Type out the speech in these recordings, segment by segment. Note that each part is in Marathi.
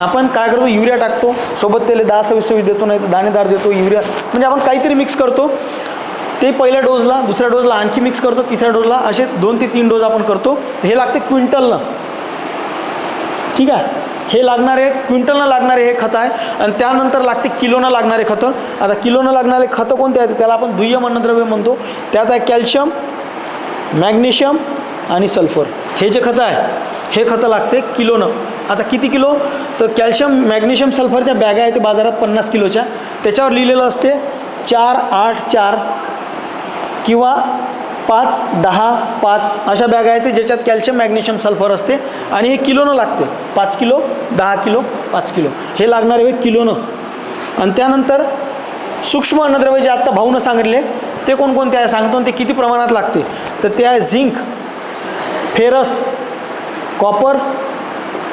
आपण काय करतो? युरिया टाकतो. सोबत त्याला दहा सव्वीस सव्वीस देतो नाही तर दाणेदार देतो युरिया. म्हणजे आपण काहीतरी मिक्स करतो. ते पहिल्या डोजला दुसऱ्या डोजला आणखी मिक्स करतो तिसऱ्या डोजला असे दोन ते तीन डोस आपण करतो. तर हे लागते क्विंटलनं ठीक आहे? हे लागणारे क्विंटलनं लागणारे हे खतं आहे. आणि त्यानंतर लागते किलोनं लागणारे खतं. आता किलोनं लागणारे खतं कोणते आहेत? त्याला आपण दुय्यम अन्नद्रव्य म्हणतो. त्यात आहे कॅल्शियम मॅग्नेशियम आणि सल्फर हे जे खतं आहे हे खतं लागते किलोनं आता किती किलो? तर कॅल्शियम मॅग्नेशियम सल्फरच्या बॅगा आहेत बाजारात पन्नास किलोच्या. त्याच्यावर लिहिलेलं असते चार आठ चार किंवा पाच दहा पाच अशा बॅगा आहेत ज्याच्यात कॅल्शियम मॅग्नेशियम सल्फर असते. आणि हे किलोनं लागते. पाच किलो दहा किलो पाच किलो. हे लागणारे आहे किलोनं. आणि त्यानंतर सूक्ष्म अन्नद्रव्य जे आत्ता भाऊनं सांगितले ते कोणकोणते आहे? सांगतो आणि ते किती प्रमाणात लागते. तर ते आहे zinc ferrous copper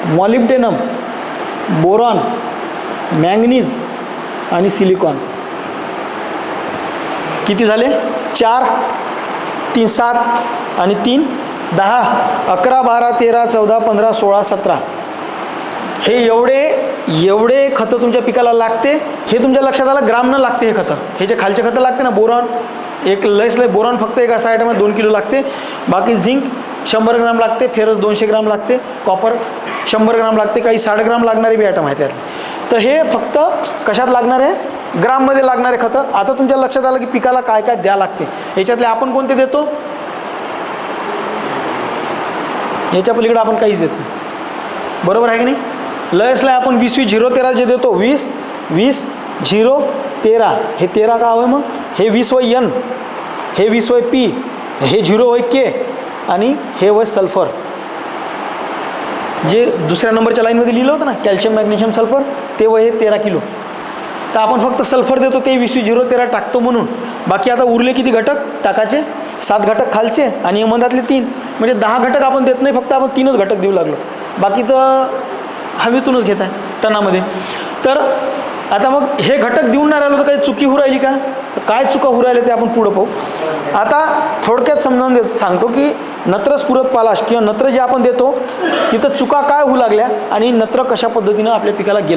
molybdenum boron manganese आणि सिलिकॉन. किती झाले? चार तीन सात आणि तीन दहा अकरा बारा तेरा चौदा पंधरा सोळा सतरा. हे एवढे एवढे खतं तुमच्या पिकाला लागते? हे तुमच्या लक्षात आलं? ग्रामनं लागते हे खतं. हे जे खालचे खतं लागते ना बोरॉन? एक लयस लय बोरॉन फक्त एक असा आयटम आहे दोन किलो लागते. बाकी झिंक शंभर ग्राम लागते फेरस दोनशे ग्राम लागते. कॉपर शंभर ग्राम लागते काही साठ ग्राम लागणारे बी आयटम आहे त्यातले. तर हे फक्त कशात लागणार आहे? ग्राममध्ये लागणारे खतं. आता तुमच्या लक्षात आलं की पिकाला काय काय द्या लागते. याच्यातले आपण कोणते देतो? याच्या पलीकडे आपण काहीच देत नाही. बरोबर आहे की नाही? लयसला आपण वीस वीस झिरो तेरा जे देतो वीस वीस झिरो तेरा. हे तेरा का हवं मग? हे वीस वय यन हे वीस वय पी हे झिरो वय के आणि हे वय सल्फर. जे दुसऱ्या नंबरच्या लाईनमध्ये लिहिलं होतं ना कॅल्शियम मॅग्नेशियम सल्फर ते वय हे तेरा किलो. तर आपण फक्त सल्फर देतो ते वीस झिरो तेरा टाकतो म्हणून. बाकी आता उरले किती घटक? टाकाचे सात घटक खालचे आणि यमंदातले तीन. म्हणजे दहा घटक आपण देत नाही फक्त आपण तीनच घटक देऊ लागलो. बाकी तर हवेतूनच घेत आहे टनामध्ये. तर आता मग हे घटक देऊन नाही राहिलं तर काही चुकी होऊ राहिली का? तर काय चुका होऊ राहिल्या ते आपण पुढं पाहू. आता थोडक्यात समजावून देत सांगतो की नत्र स्फुरत पालाश किंवा नत्र जे आपण देतो तिथं चुका काय होऊ लागल्या आणि नत्र कशा पद्धतीनं आपल्या पिकाला गेलं